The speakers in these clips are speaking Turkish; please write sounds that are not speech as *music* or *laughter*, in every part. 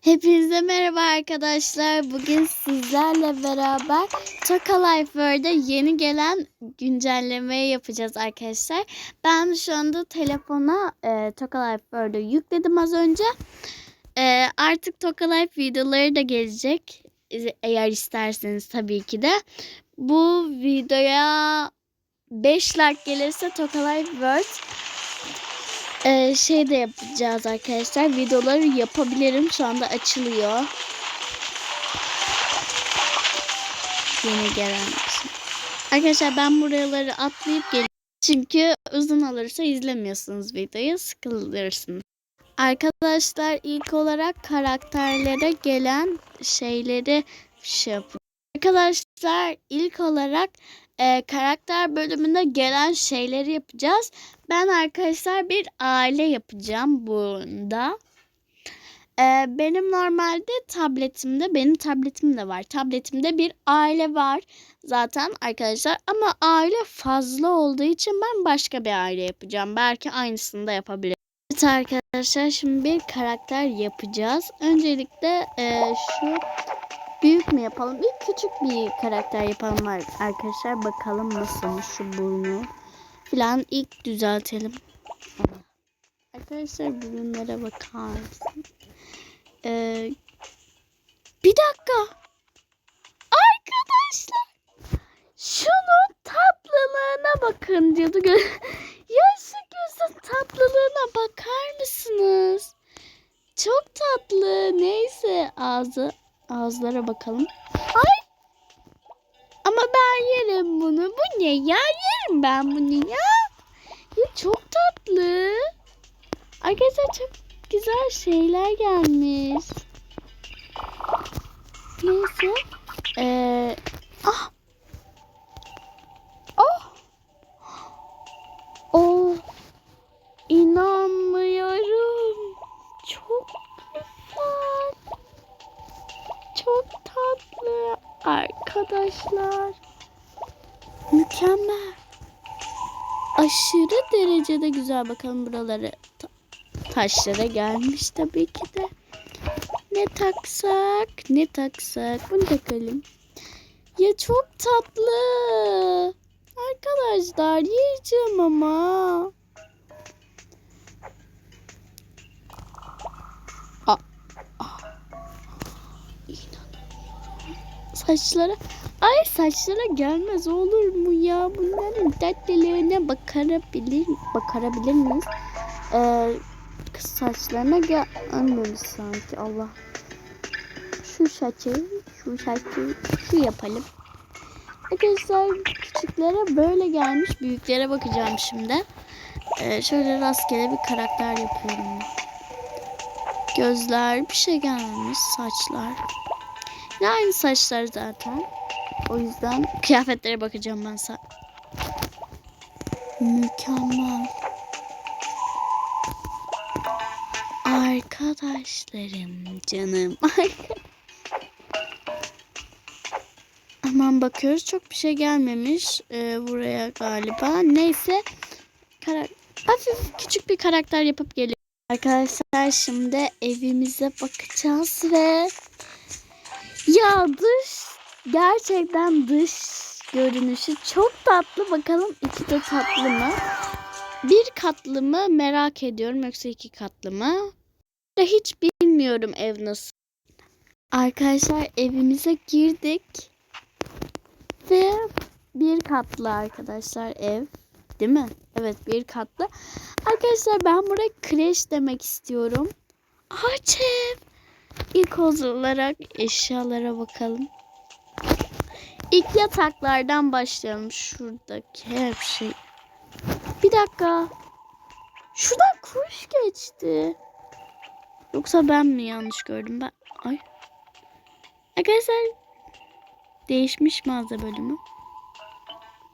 Hepinize merhaba arkadaşlar. Bugün sizlerle beraber Toka Life World'e yeni gelen güncellemeyi yapacağız arkadaşlar. Ben şu anda telefona e, Toka Life World'ü yükledim az önce. E, artık Toka Life videoları da gelecek. E, Eğer isterseniz tabii ki de. Bu videoya 5 like gelirse Toka Life World ee, şey de yapacağız arkadaşlar. Videoları yapabilirim. Şu anda açılıyor. Yeni gelen. Arkadaşlar ben buraları atlayıp geliyorum. Çünkü uzun olursa izlemiyorsunuz videoyu. Sıkılırsınız. Arkadaşlar ilk olarak karakterlere gelen şeyleri şey yapın. Arkadaşlar ilk olarak e, karakter bölümünde gelen şeyleri yapacağız. Ben arkadaşlar bir aile yapacağım bunda. Ee, benim normalde tabletimde, benim tabletim de var. Tabletimde bir aile var zaten arkadaşlar. Ama aile fazla olduğu için ben başka bir aile yapacağım. Belki aynısını da yapabilirim. Evet arkadaşlar şimdi bir karakter yapacağız. Öncelikle e, şu büyük mü yapalım? İlk küçük bir karakter yapalım arkadaşlar. Bakalım nasılmış şu burnu falan ilk düzeltelim. Arkadaşlar burunlara bakar? Ee, bir dakika. Arkadaşlar şunun tatlılığına bakın diyordu. ya şu gözün tatlılığına bakar mısınız? Çok tatlı. Neyse ağzı ağızlara bakalım. Ay ama ben yerim bunu. Bu ne ya? Yerim ben bunu ya. Ya çok tatlı. Arkadaşlar çok güzel şeyler gelmiş. Neyse. Ee, ah. Arkadaşlar. Mükemmel. Aşırı derecede güzel. Bakalım buraları ta taşlara gelmiş tabii ki de. Ne taksak, ne taksak. Bunu takalım. Ya çok tatlı. Arkadaşlar yiyeceğim ama. Saçlara Ay saçlara gelmez olur mu ya? Bunların tatlılığına bakarabilir, bakarabilir miyiz? Ee, saçlarına gelmemiş sanki Allah. Şu saçı, şu saçı, şu yapalım. Arkadaşlar küçüklere böyle gelmiş. Büyüklere bakacağım şimdi. Ee, şöyle rastgele bir karakter yapıyorum. Gözler bir şey gelmemiş. Saçlar. Yine aynı saçlar zaten. O yüzden kıyafetlere bakacağım ben sa Mükemmel. Arkadaşlarım canım. *laughs* Hemen bakıyoruz. Çok bir şey gelmemiş ee, buraya galiba. Neyse. Kara hafif küçük bir karakter yapıp geliyor. Arkadaşlar şimdi evimize bakacağız ve ya dış gerçekten dış görünüşü çok tatlı. Bakalım iki de tatlı mı? Bir katlı mı merak ediyorum yoksa iki katlı mı? Hiç bilmiyorum ev nasıl. Arkadaşlar evimize girdik. Ve bir katlı arkadaşlar ev. Değil mi? Evet bir katlı. Arkadaşlar ben buraya kreş demek istiyorum. Ağaç. İlk olarak eşyalara bakalım. İlk yataklardan başlayalım. Şuradaki her şey. Bir dakika. Şuradan kuş geçti. Yoksa ben mi yanlış gördüm? Ben... Ay. Arkadaşlar değişmiş mağaza bölümü.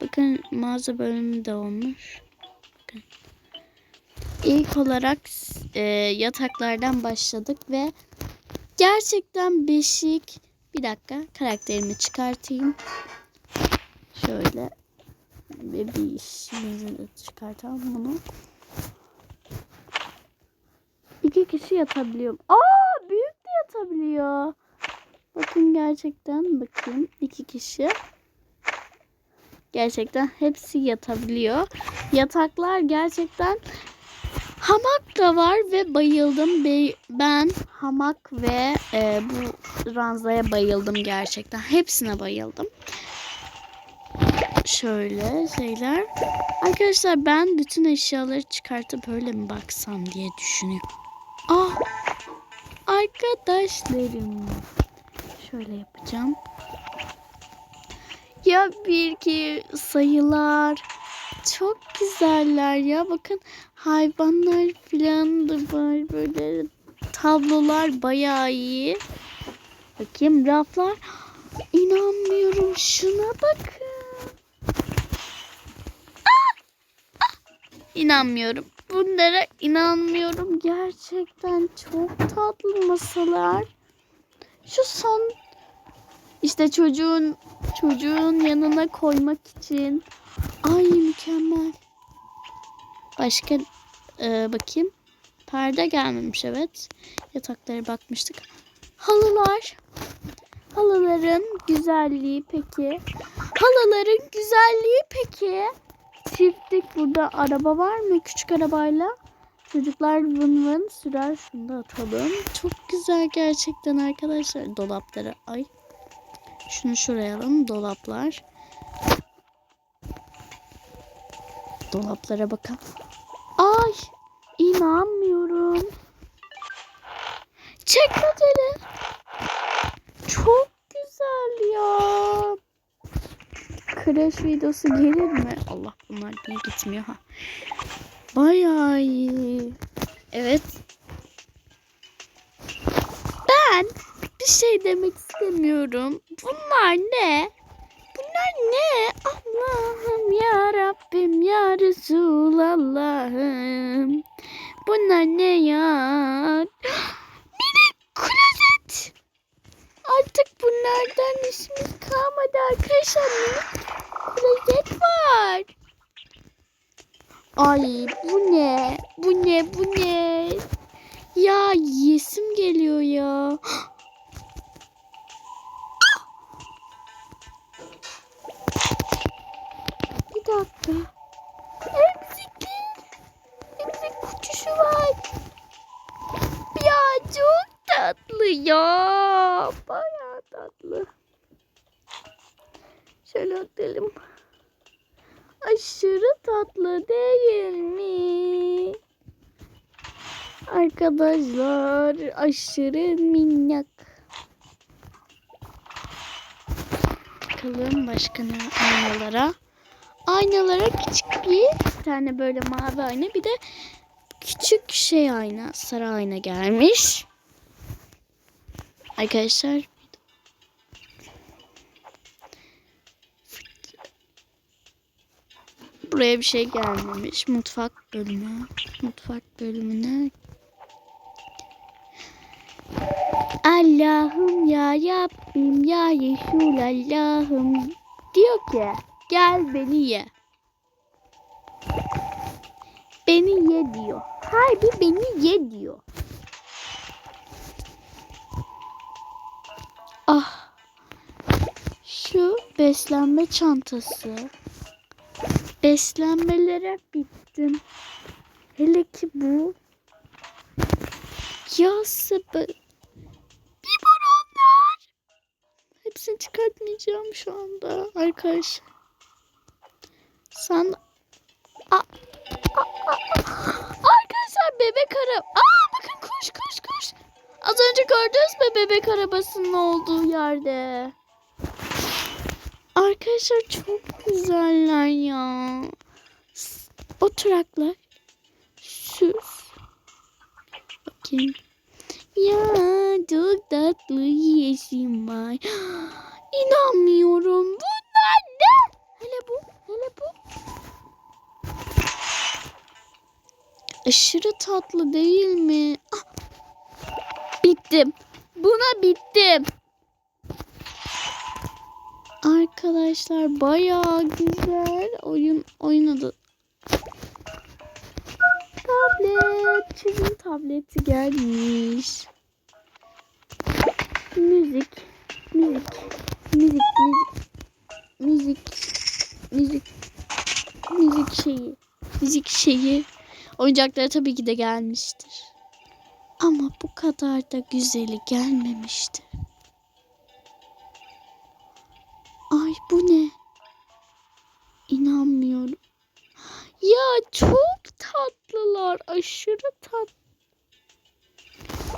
Bakın mağaza bölümü de olmuş. Bakın. İlk olarak e, yataklardan başladık ve gerçekten beşik. Bir dakika karakterimi çıkartayım. Şöyle ve bir işimizi çıkartalım bunu. İki kişi yatabiliyorum. Aa büyük de yatabiliyor. Bakın gerçekten bakın iki kişi. Gerçekten hepsi yatabiliyor. Yataklar gerçekten hamak da var ve bayıldım. Be- Ben hamak ve e, bu ranzaya bayıldım gerçekten. Hepsine bayıldım. Şöyle şeyler. Arkadaşlar ben bütün eşyaları çıkartıp böyle mi baksam diye düşünüyorum. Ah arkadaşlarım. Şöyle yapacağım. Ya bir iki sayılar. Çok güzeller ya. Bakın hayvanlar falan da var. Böyle tablolar bayağı iyi. Bakayım raflar. İnanmıyorum. Şuna bakın. İnanmıyorum. Bunlara inanmıyorum. Gerçekten çok tatlı masalar. Şu son işte çocuğun çocuğun yanına koymak için. Ay mükemmel. Başka e, bakayım. Perde gelmemiş evet. Yataklara bakmıştık. Halılar. Halıların güzelliği peki. Halıların güzelliği peki. Çiftlik burada araba var mı? Küçük arabayla. Çocuklar vın vın sürer. Şunu da atalım. Çok güzel gerçekten arkadaşlar. Dolapları. Ay. Şunu şuraya alalım. Dolaplar. Dolaplara bakalım. Ay. inanmıyorum. Çekmeceli. Çok güzel ya. Crash videosu gelir mi? Allah bunlar niye gitmiyor ha? Bayağı iyi. Evet. Ben bir şey demek istemiyorum. Bunlar ne? Bunlar ne? Allah'ım ya Rabbim ya Resulallah'ım. Bunlar ne ya? Mini klozet. Artık bunlardan işimiz kalmadı arkadaşlar. Mini klozet var. Ay bu ne? Bu ne? Bu ne? Ya yesim geliyor ya. Şöyle. Aşırı tatlı değil mi? Arkadaşlar aşırı minnak. Bakalım başka ne aynalara. Aynalara küçük bir tane böyle mavi ayna bir de küçük şey ayna sarı ayna gelmiş. Arkadaşlar Buraya bir şey gelmemiş. Mutfak bölümü. Mutfak bölümüne. Allah'ım ya Rabbim ya Resul Allah'ım. Diyor ki gel beni ye. Beni ye diyor. Harbi beni ye diyor. Ah. Şu beslenme çantası. Beslenmelere bittim. Hele ki bu. Ya sabır. Biberonlar. Hepsini çıkartmayacağım şu anda arkadaşlar. Sen... Aa, aa, aa. Arkadaşlar bebek araba. Aa bakın koş koş koş. Az önce gördünüz mü bebek arabasının olduğu yerde? Arkadaşlar çok güzeller ya. Oturaklar. Süs. Bakayım. Ya çok tatlı yeşim var. *gasps* İnanmıyorum. Bunlar ne? Hele bu. Hele bu. Aşırı tatlı değil mi? Ah. Bittim. Buna bittim. Arkadaşlar bayağı güzel oyun oyun adı. Tablet, çizim tableti gelmiş. Müzik, müzik, müzik, müzik, müzik, müzik, müzik şeyi, müzik şeyi. Oyuncaklara tabii ki de gelmiştir. Ama bu kadar da güzeli gelmemiştir. Ay bu ne? İnanmıyorum. Ya çok tatlılar. Aşırı tat.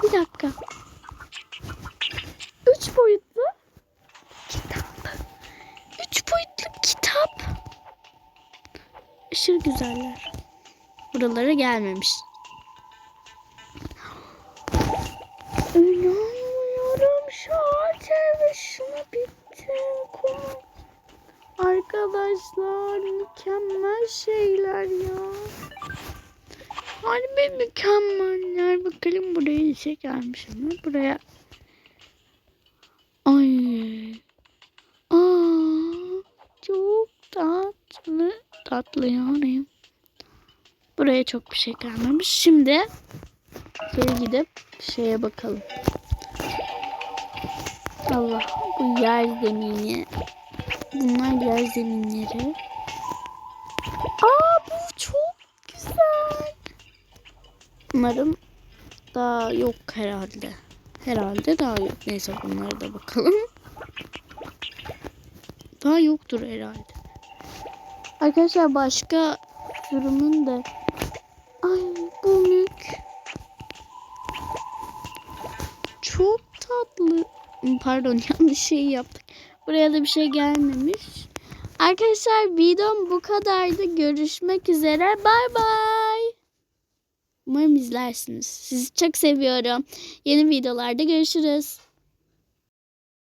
Bir dakika. Üç boyutlu kitap. Üç boyutlu kitap. Aşırı güzeller. Buralara gelmemiş. Harbi mükemmeller. Bakalım buraya şey gelmiş mi? Buraya. Ay. Aa, çok tatlı. Tatlı yani. Buraya çok bir şey gelmemiş. Şimdi geri gidip şeye bakalım. Allah bu yer zemini. Bunlar yer zeminleri. Aa bu çok güzel. Umarım daha yok herhalde. Herhalde daha yok. Neyse bunlara da bakalım. Daha yoktur herhalde. Arkadaşlar başka sürümün de Ay bu mük. Çok tatlı. Pardon *laughs* yanlış şey yaptık. Buraya da bir şey gelmemiş. Arkadaşlar videom bu kadardı. Görüşmek üzere. Bay bay. Umarım izlersiniz. Sizi çok seviyorum. Yeni videolarda görüşürüz.